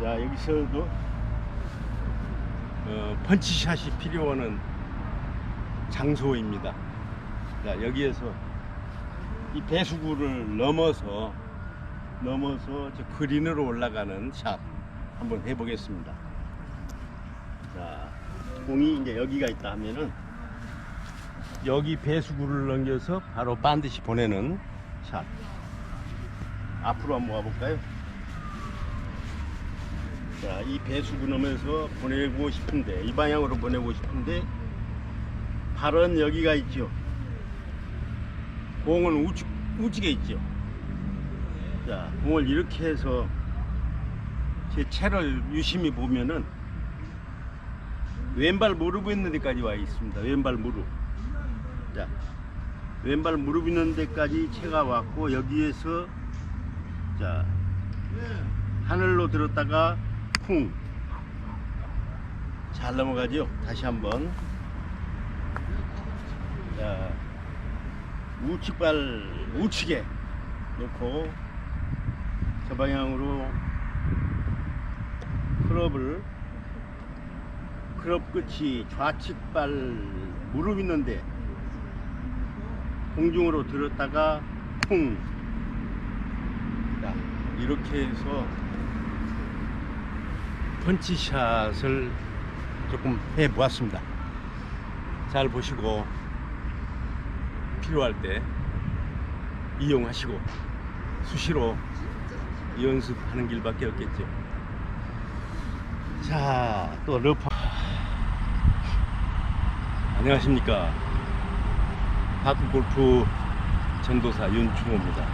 자 여기서도 어, 펀치샷이 필요한 장소입니다. 자 여기에서 이 배수구를 넘어서 넘어서 저 그린으로 올라가는 샷 한번 해보겠습니다. 자 공이 이제 여기가 있다 하면은 여기 배수구를 넘겨서 바로 반드시 보내는 샷. 앞으로 한번 와볼까요? 자, 이 배수구 넘어서 보내고 싶은데, 이 방향으로 보내고 싶은데, 발은 여기가 있죠. 공은 우측, 우측에 있죠. 자, 공을 이렇게 해서 제 채를 유심히 보면은 왼발 무릎 있는 데까지 와 있습니다. 왼발 무릎. 자, 왼발 무릎 있는 데까지 채가 왔고 여기에서 자 하늘로 들었다가 쿵. 잘 넘어가죠. 다시 한번. 자 우측발 우측에 놓고 저 방향으로 크롭을 크롭 끝이 좌측발 무릎 있는데 공중으로 들었다가 쿵. 자, 이렇게 해서 펀치샷을 조금 해 보았습니다. 잘 보시고 필요할 때 이용하시고 수시로 연습하는 길밖에 없겠죠. 자, 또 러프. 안녕하십니까. 파크 골프 전도사 윤충호입니다.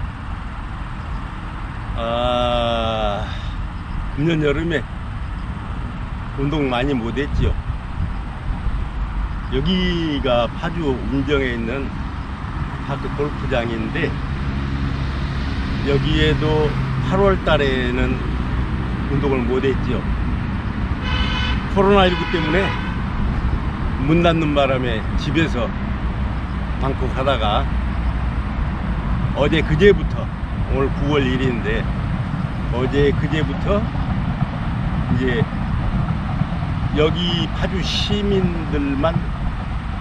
아, 금년 여름에 운동 많이 못했지요. 여기가 파주 운정에 있는 파크 골프장인데 여기에도 8월 달에는 운동을 못했지요. 코로나19 때문에 문 닫는 바람에 집에서 방콕 하다가 어제 그제부터 오늘 9월 1일인데 어제 그제부터 이제 여기 파주 시민들만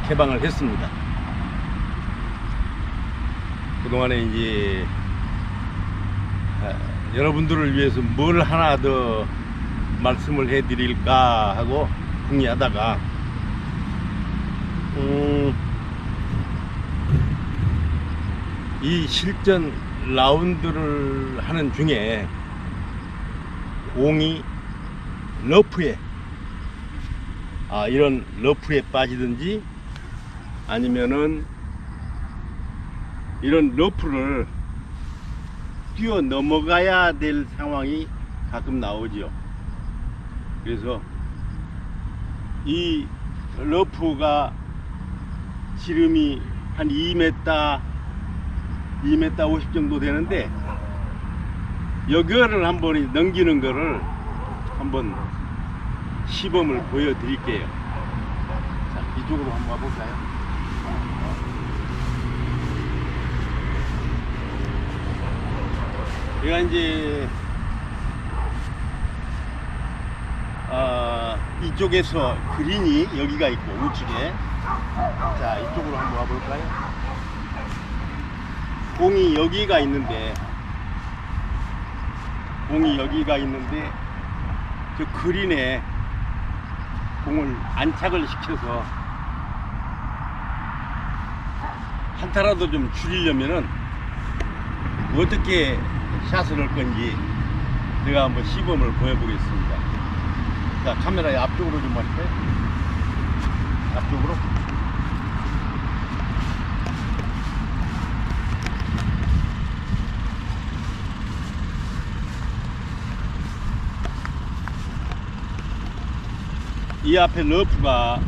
개방을 했습니다. 그동안에 이제 아, 여러분들을 위해서 뭘 하나 더 말씀을 해드릴까 하고 궁리하다가 음, 이 실전 라운드를 하는 중에 공이 러프에 아 이런 러프에 빠지든지 아니면은 이런 러프를 뛰어 넘어가야 될 상황이 가끔 나오지요. 그래서 이 러프가 지름이 한 2m 2m 50 정도 되는데 여기를 한번 넘기는 거를 한번 시범을 보여드릴게요. 자, 이쪽으로 한번 와볼까요? 얘가 이제 아, 이쪽에서 그린이 여기가 있고 우측에 자 이쪽으로 한번 와볼까요? 공이 여기가 있는데 공이 여기가 있는데 저 그린에 공을 안착을 시켜서 한타라도 좀 줄이려면은 어떻게 샷을 할 건지 제가 한번 시범을 보여보겠습니다. 자 카메라 앞쪽으로 좀 할까요? 앞쪽으로. 이 앞에 러프가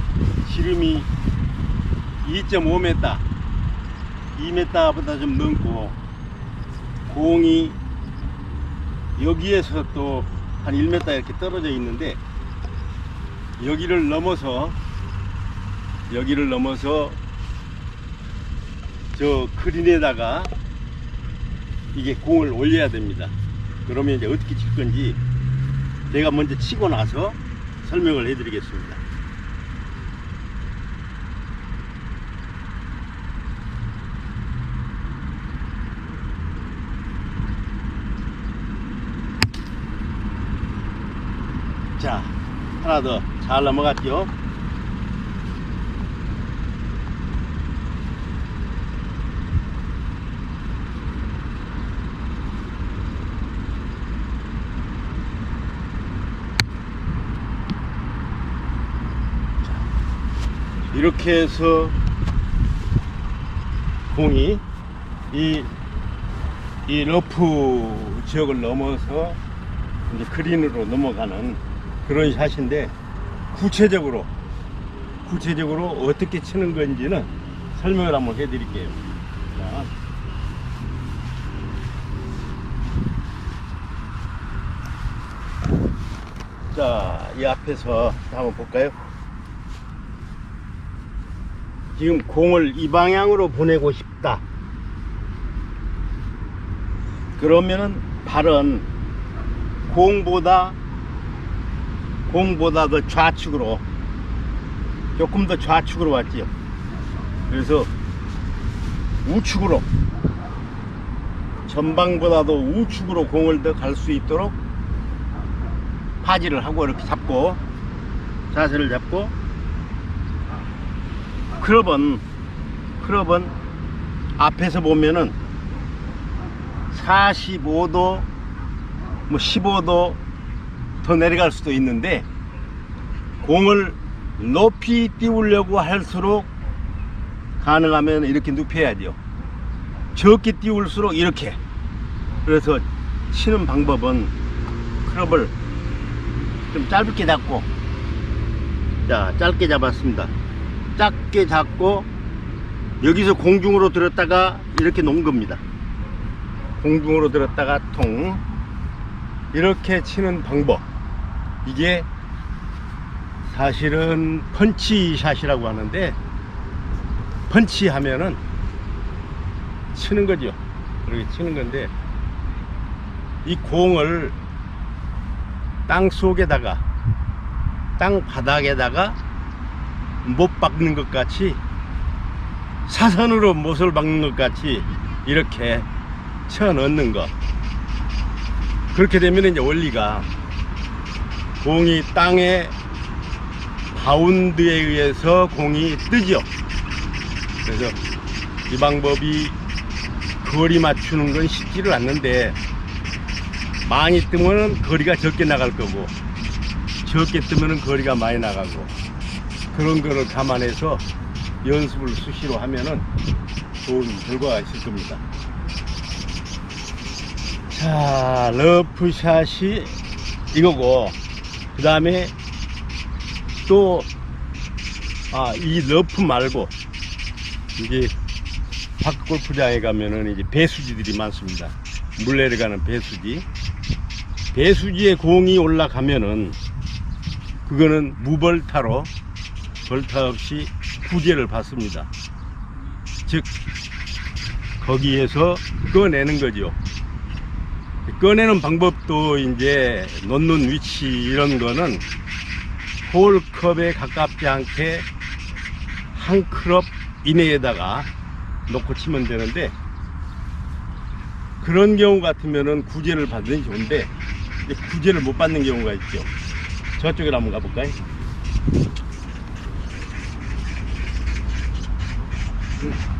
지름이 2.5m 2m보다 좀 넘고 공이 여기에서 또 한 1m 이렇게 떨어져 있는데 여기를 넘어서 여기를 넘어서 저 크린에다가 이게 공을 올려야 됩니다. 그러면 이제 어떻게 칠 건지 제가 먼저 치고 나서 설명을 해드리겠습니다. 자, 하나 더 잘 넘어갔죠? 이렇게 해서 공이 이, 이 러프 지역을 넘어서 이제 그린으로 넘어가는 그런 샷인데 구체적으로 구체적으로 어떻게 치는 건지는 설명을 한번 해드릴게요. 자. 자, 이 앞에서 한번 볼까요? 지금 공을 이 방향으로 보내고 싶다. 그러면은 발은 공보다 공보다 더 좌측으로 조금 더 좌측으로 왔지요. 그래서 우측으로 전방보다도 우측으로 공을 더 갈 수 있도록 파지를 하고 이렇게 잡고 자세를 잡고 클럽은 클럽은 앞에서 보면은 45도 뭐 15도 더 내려갈 수도 있는데 공을 높이 띄우려고 할수록 가능하면 이렇게 눕혀야죠. 적게 띄울수록 이렇게. 그래서 치는 방법은 클럽을 좀 짧게 잡고 자 짧게 잡았습니다. 작게 잡고 여기서 공중으로 들었다가 이렇게 놓은 겁니다. 공중으로 들었다가 통 이렇게 치는 방법 이게 사실은 펀치샷이라고 하는데 펀치 하면은 치는 거죠. 그렇게 치는 건데 이 공을 땅 속에다가 땅 바닥에다가 못 박는 것 같이 사선으로 못을 박는 것 같이 이렇게 쳐 넣는 것. 그렇게 되면 이제 원리가 공이 땅에 바운드에 의해서 공이 뜨죠. 그래서 이 방법이 거리 맞추는 건 쉽지를 않는데 많이 뜨면 거리가 적게 나갈 거고 적게 뜨면 거리가 많이 나가고 그런 거를 감안해서 연습을 수시로 하면은 좋은 결과가 있을 겁니다. 자, 러프샷이 이거고, 그 다음에 또, 아, 이 러프 말고, 이게 바크 골프장에 가면은 이제 배수지들이 많습니다. 물 내려가는 배수지. 배수지에 공이 올라가면은, 그거는 무벌타로 벌타 없이 구제를 받습니다. 즉, 거기에서 꺼내는 거죠. 꺼내는 방법도 이제 놓는 위치 이런 거는 홀컵에 가깝지 않게 한 클럽 이내에다가 놓고 치면 되는데 그런 경우 같으면은 구제를 받으니 좋은데 구제를 못 받는 경우가 있죠. 저쪽에 한번 가볼까요? Thank you.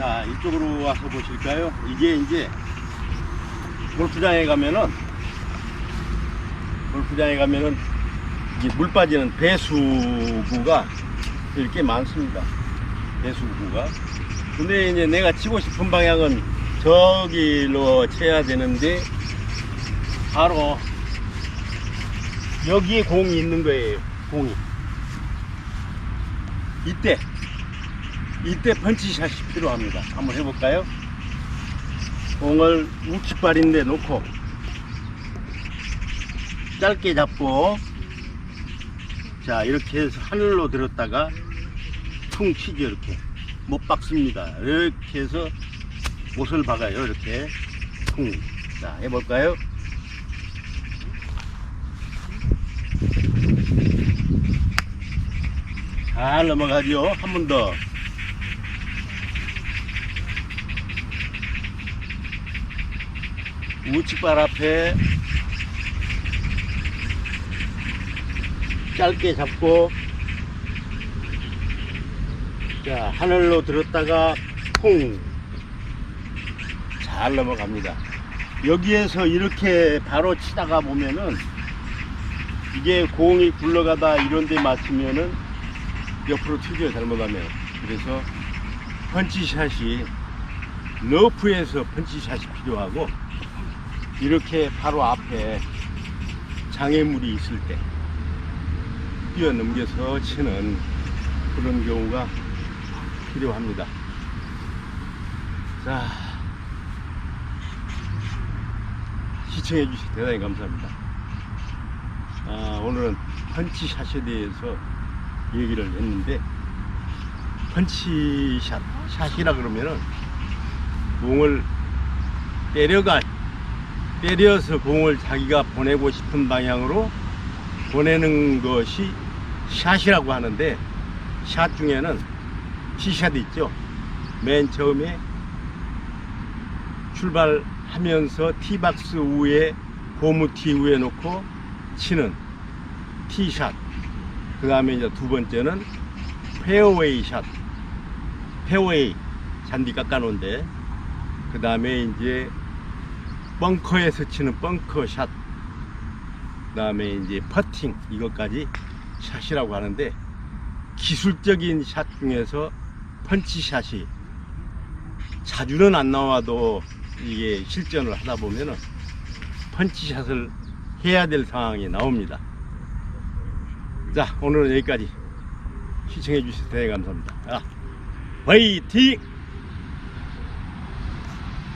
자, 이쪽으로 와서 보실까요? 이게 이제 골프장에 가면은 골프장에 가면은 물 빠지는 배수구가 이렇게 많습니다. 배수구가. 근데 이제 내가 치고 싶은 방향은 저기로 쳐야 되는데 바로 여기에 공이 있는 거예요. 공이. 이때 이때 펀치샷이 필요합니다. 한번 해볼까요? 공을 우측발인데 놓고 짧게 잡고 자 이렇게 해서 하늘로 들었다가 퉁 치죠 이렇게 못 박습니다. 이렇게 해서 못을 박아요 이렇게 퉁. 자 해볼까요? 잘 넘어가죠. 한 번 더. 우측발 앞에 짧게 잡고 자 하늘로 들었다가 퐁잘 넘어갑니다. 여기에서 이렇게 바로 치다가 보면은 이게 공이 굴러가다 이런 데 맞추면은 옆으로 튀겨요 잘못하면 그래서 펀치샷이 러프에서 펀치샷이 필요하고 이렇게 바로 앞에 장애물이 있을 때 뛰어넘겨서 치는 그런 경우가 필요합니다. 자 시청해 주셔서 대단히 감사합니다. 아, 오늘은 펀치샷에 대해서 얘기를 했는데 펀치샷 샷이라 그러면은 공을 때려가 때려서 공을 자기가 보내고 싶은 방향으로 보내는 것이 샷이라고 하는데 샷 중에는 티샷 있죠 맨 처음에 출발하면서 티박스 위에 고무티 위에 놓고 치는 티샷 그 다음에 이제 두 번째는 페어웨이 샷. 페어웨이. 잔디 깎아놓은데. 그 다음에 이제 벙커에서 치는 벙커 샷. 그 다음에 이제 퍼팅. 이것까지 샷이라고 하는데 기술적인 샷 중에서 펀치 샷이 자주는 안 나와도 이게 실전을 하다 보면은 펀치 샷을 해야 될 상황이 나옵니다. 자, 오늘은 여기까지 시청해 주셔서 대단히 감사합니다. 아, 화이팅!